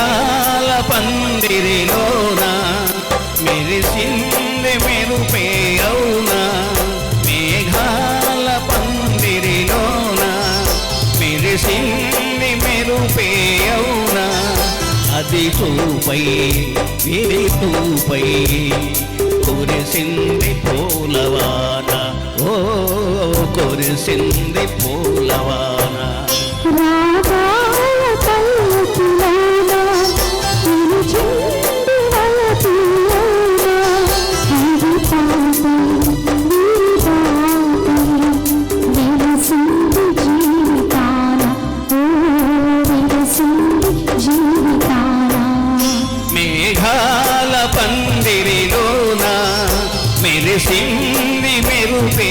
మేఘాల పందిరిలోన? మెరిసింది మెరుపే అవునా? మేఘాల పందిరిలోన? మెరిసింది మెరుపే అవునా? అది చూపై విరి చూపై కురిసింది పూలవాన ఓ కురిసింది పూ మెరిసింది మెరుపే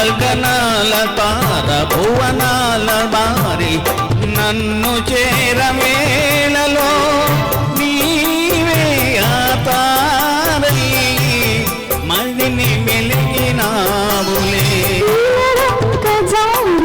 గగనాల తార భువనాల బారి నన్ను చేరమేళలో నీవే ఆతారీ తారై మణిని మెలిగినావులే. గజారు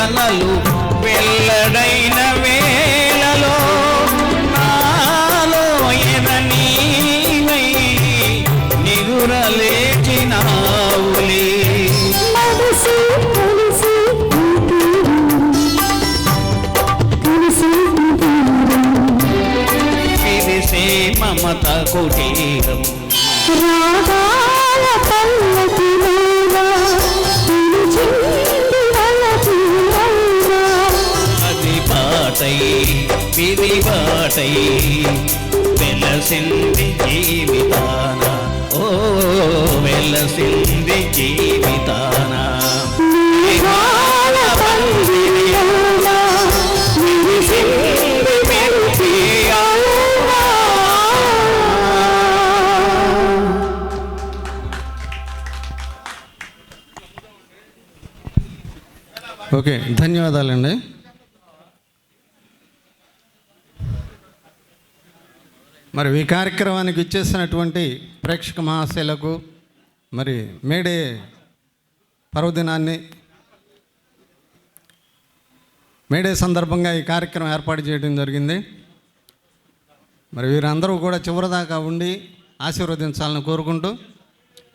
కలలు వెల్లడైన వేళలో నాలో ఎన నీవై నిగురలేచినావులే. పిలిసే మమత కుటీరం. రాగాల నిలిచింది పిది పాటై వెలసింది జీవితాన. ఓ వెలసింది జీవితాన. ఓకే ధన్యవాదాలండి. మరి ఈ కార్యక్రమానికి ఇచ్చేసినటువంటి ప్రేక్షక మహాశైలకు మరి మేడే పర్వదినాన్ని మేడే సందర్భంగా ఈ కార్యక్రమం ఏర్పాటు చేయడం జరిగింది. మరి వీరందరూ కూడా చివరిదాకా ఉండి ఆశీర్వదించాలని కోరుకుంటూ